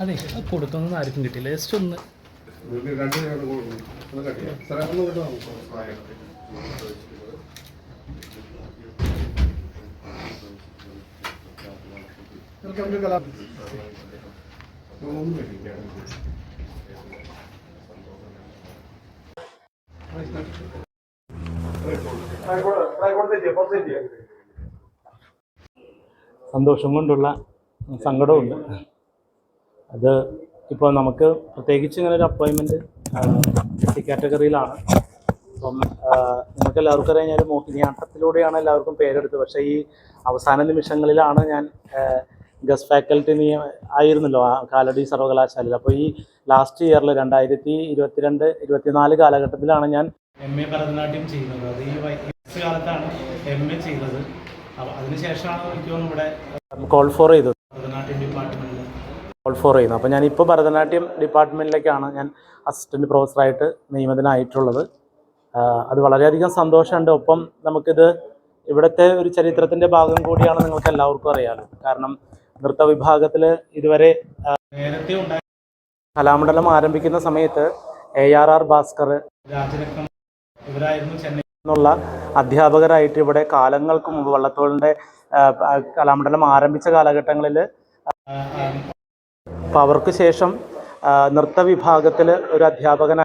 അതെ കൊടുത്തൊന്നും ആർക്കും കിട്ടില്ല ജസ്റ്റ് ഒന്ന്. സന്തോഷം കൊണ്ടുള്ള സങ്കടമുണ്ട് അത് ഇപ്പോൾ നമുക്ക് പ്രത്യേകിച്ച് ഇങ്ങനെ ഒരു അപ്പോയിൻമെന്റ് കാറ്റഗറിയിലാണ് അപ്പം നമുക്ക് എല്ലാവർക്കും അറിയാം ഞാൻ മോഹിനിയാട്ടത്തിലൂടെയാണ് എല്ലാവർക്കും പേരെടുത്തത്. പക്ഷേ ഈ അവസാന നിമിഷങ്ങളിലാണ് ഞാൻ ഗസ്റ്റ് ഫാക്കൽറ്റി നിയ ആയിരുന്നല്ലോ ആ കാലടി സർവകലാശാലയിൽ. അപ്പോൾ ഈ ലാസ്റ്റ് ഇയറിൽ രണ്ടായിരത്തി ഇരുപത്തിരണ്ട് ഇരുപത്തിനാല് കാലഘട്ടത്തിലാണ് ഞാൻ എം എ ഭരതനാട്യം ചെയ്യുന്നത്. അത് ഈ വയസ്സ് കാലത്താണ് എം എ ചെയ്തത്. അപ്പോൾ അതിനുശേഷമാണ് എനിക്ക് തോന്നുന്നു ഇവിടെ കോൾ ഫോർ ചെയ്തത്. ഭരതനാട്യം ഡിപ്പാർട്ട്മെന്റിൽ കോൾ ഫോർ ചെയ്യുന്നത് അപ്പോൾ ഞാനിപ്പോൾ ഭരതനാട്യം ഡിപ്പാർട്ട്മെന്റിലേക്കാണ് ഞാൻ അസിസ്റ്റന്റ് പ്രൊഫസറായിട്ട് നിയമിതനായിട്ടുള്ളത് അത് വളരെയധികം സന്തോഷമുണ്ട്. ഒപ്പം നമുക്കിത് ഇവിടുത്തെ ഒരു ചരിത്രത്തിന്റെ ഭാഗം കൂടിയാണ് നിങ്ങൾക്ക് എല്ലാവർക്കും അറിയാമല്ലോ കാരണം നൃത്ത വിഭാഗത്തിൽ ഇതുവരെ ആ, നേരത്തെ ഉണ്ടായ കലാമണ്ഡലം ആരംഭിക്കുന്ന സമയത്ത് A R R Bhaskar Rajaratnam ഇവരായിരുന്നു Chennai എന്നുള്ള അധ്യാപകരായിട്ട് ഇവിടെ കാലങ്ങൾക്ക് മുമ്പ് വള്ളത്തോളിന്റെ കലാമണ്ഡലം ആരംഭിച്ച കാലഘട്ടങ്ങളിൽ അപ്പോൾ അവർക്ക് ശേഷം നൃത്ത വിഭാഗത്തിൽ ഒരു അധ്യാപകനായി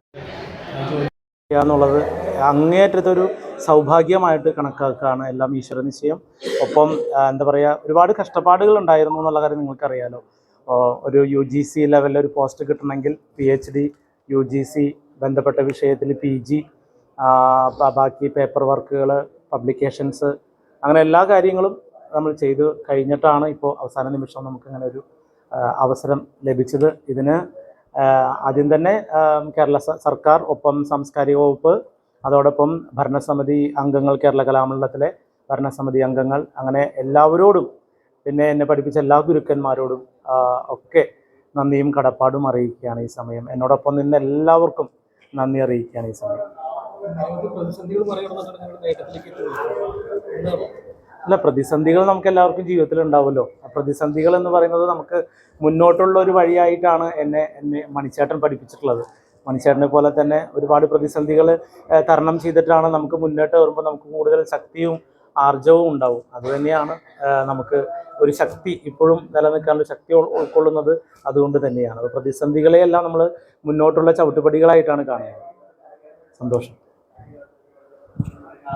എന്നുള്ളത് അങ്ങേയറ്റത്തൊരു സൗഭാഗ്യമായിട്ട് കണക്കാക്കുകയാണ് എല്ലാം ഈശ്വര നിശ്ചയം. ഒപ്പം എന്താ പറയുക ഒരുപാട് കഷ്ടപ്പാടുകൾ ഉണ്ടായിരുന്നു എന്നുള്ള കാര്യം നിങ്ങൾക്കറിയാലോ. ഒരു യു ജി സി ലെവലിൽ ഒരു പോസ്റ്റ് കിട്ടണമെങ്കിൽ P H D U G C ബന്ധപ്പെട്ട വിഷയത്തിൽ പി ജി ബാക്കി പേപ്പർ വർക്കുകൾ പബ്ലിക്കേഷൻസ് അങ്ങനെ എല്ലാ കാര്യങ്ങളും നമ്മൾ ചെയ്ത് കഴിഞ്ഞിട്ടാണ് ഇപ്പോൾ അവസാന നിമിഷം നമുക്ക് അങ്ങനെ ഒരു അവസരം ലഭിച്ചത്. ഇതിന് ആദ്യം തന്നെ കേരള സർക്കാർ ഒപ്പം സാംസ്കാരിക വകുപ്പ് അതോടൊപ്പം ഭരണസമിതി അംഗങ്ങൾ കേരള കലാമണ്ഡലത്തിലെ ഭരണസമിതി അംഗങ്ങൾ അങ്ങനെ എല്ലാവരോടും പിന്നെ എന്നെ പഠിപ്പിച്ച എല്ലാ ഗുരുക്കന്മാരോടും ഒക്കെ നന്ദിയും കടപ്പാടും അറിയിക്കുകയാണ് ഈ സമയം. എന്നോടൊപ്പം നിന്ന് എല്ലാവർക്കും നന്ദി അറിയിക്കുകയാണ് ഈ സമയം. അല്ല പ്രതിസന്ധികൾ നമുക്ക് എല്ലാവർക്കും ജീവിതത്തിൽ ഉണ്ടാവുമല്ലോ. ആ പ്രതിസന്ധികൾ എന്ന് പറയുന്നത് നമുക്ക് മുന്നോട്ടുള്ള ഒരു വഴിയായിട്ടാണ് എന്നെ എന്നെ മണിച്ചേട്ടൻ പഠിപ്പിച്ചിട്ടുള്ളത്. മണിച്ചേട്ടനെ പോലെ തന്നെ ഒരുപാട് പ്രതിസന്ധികൾ തരണം ചെയ്തിട്ടാണ് നമുക്ക് മുന്നോട്ട് വരുമ്പോൾ നമുക്ക് കൂടുതൽ ശക്തിയും ആർജവും ഉണ്ടാവും. അതുതന്നെയാണ് നമുക്ക് ഒരു ശക്തി ഇപ്പോഴും നിലനിൽക്കാനുള്ള ശക്തി ഉൾക്കൊള്ളുന്നത് അതുകൊണ്ട് തന്നെയാണ്. അത് പ്രതിസന്ധികളെയെല്ലാം നമ്മൾ മുന്നോട്ടുള്ള ചവിട്ടുപടികളായിട്ടാണ് കാണുന്നത്. സന്തോഷം. ആ